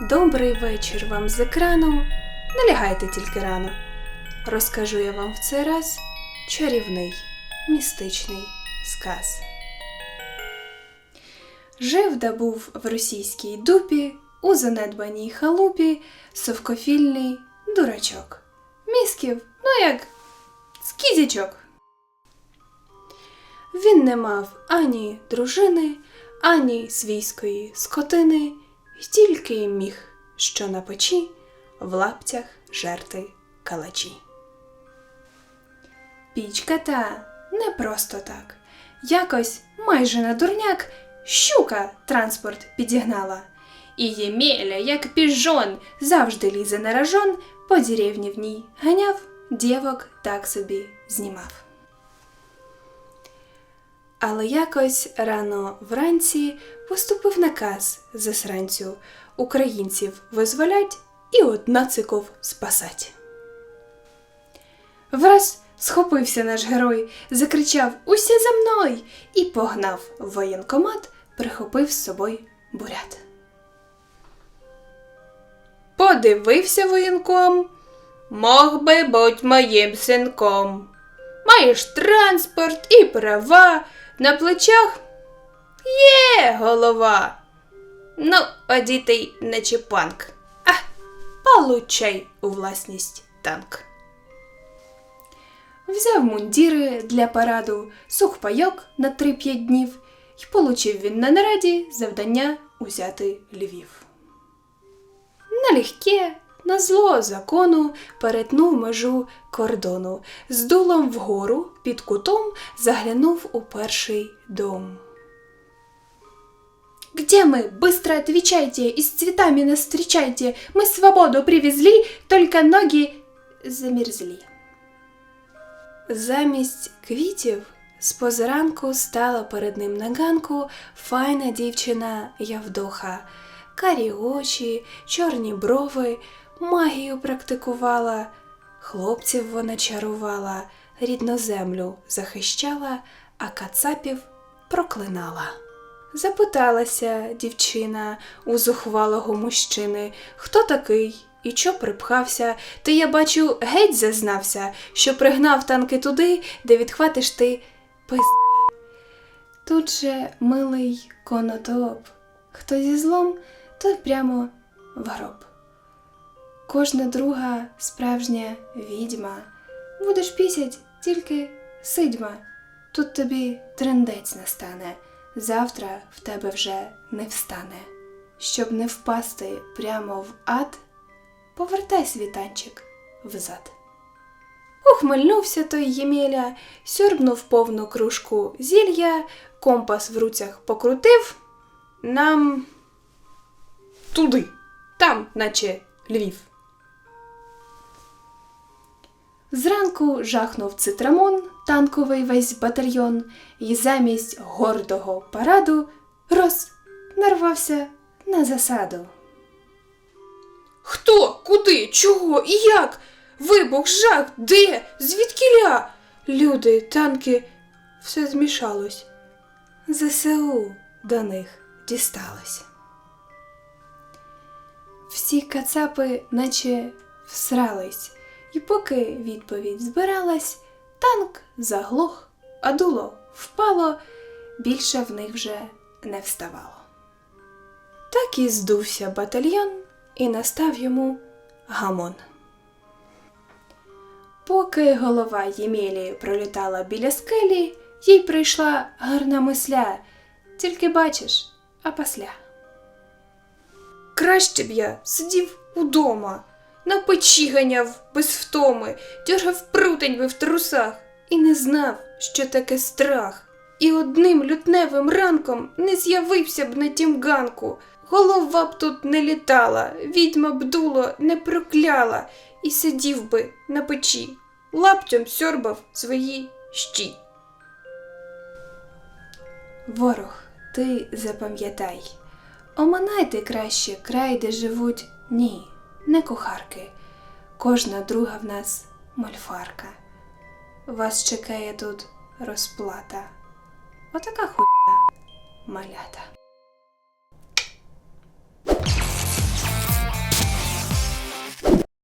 Добрий вечір вам з екрану. Не лягайте тільки рано. Розкажу я вам в цей раз чарівний, містичний сказ. Жив да був в російській дупі, у занедбаній халупі, совкофільний дурачок. Місків, ну як скізячок. Він не мав ані дружини, ані свійської скотини, й тільки й міг, що на печі в лаптях жерти калачі. Пічка та не просто так. Якось майже на дурняк щука транспорт підігнала. І Ємеля, як піжон, завжди лізе на ражон, по деревні в ній ганяв, дівок так собі знімав. Але якось рано вранці поступив наказ засранцю українців визволять і однациков спасать. Враз схопився наш герой, закричав Усе за мною і погнав воєнкомат, прихопив з собою бурят. Подивився воєнком, мог би буть моїм синком. Маєш транспорт і права, на плечах є голова. Ну, одітий наче панк. А, получай у власність танк. Взяв мундіри для параду, сухпайок на 3-5 днів і получив він на нараді завдання узяти Львів. Налегке, на зло закону перетнув межу кордону, з дулом вгору під кутом заглянув у перший дом. «Где мы? Быстро отвечайте! И с цветами нас встречайте! Мы свободу привезли, только ноги замерзли!» Замість квітів з позаранку стала перед ним на ганку файна дівчина Явдоха. Карі очі, чорні брови, магію практикувала, хлопців вона чарувала, рідну землю захищала, а кацапів проклинала. Запиталася дівчина у зухвалого мужчини, хто такий і чо припхався, ти, я бачу, геть зазнався, що пригнав танки туди, де відхватиш ти пизди. Тут же милий конотоп, хто зі злом, той прямо в гроб. Кожна друга справжня відьма. Будеш пісять тільки сидьма. Тут тобі трендець настане, завтра в тебе вже не встане. Щоб не впасти прямо в ад, повертай світанчик взад. Ухмильнувся той Ємеля, сьорбнув повну кружку зілля, компас в руцях покрутив. Нам туди, там, наче Львів. Зранку жахнув цитрамон, танковий весь батальйон, і замість гордого параду роз нарвався на засаду. Хто? Куди? Чого і як? Вибух, жах, де? Звідкіля? Люди, танки, все змішалось. ЗСУ до них дісталось. Всі кацапи наче всрались, і поки відповідь збиралась, танк заглох, а дуло впало, більше в них вже не вставало. Так і здувся батальйон, і настав йому гамон. Поки голова Ємелі пролітала біля скелі, їй прийшла гарна мисля, тільки бачиш, а пасля. Краще б я сидів удома, на печі ганяв без втоми, дьоргав прутень би в трусах і не знав, що таке страх. І одним лютневим ранком не з'явився б на тім ганку. Голова б тут не літала, відьма б дуло не прокляла, і сидів би на печі, лаптем сьорбав свої щі. Ворог, ти запам'ятай, оминайте краще край, де живуть ні, не кухарки. Кожна друга в нас мольфарка. Вас чекає тут розплата. Отака хуйня малята.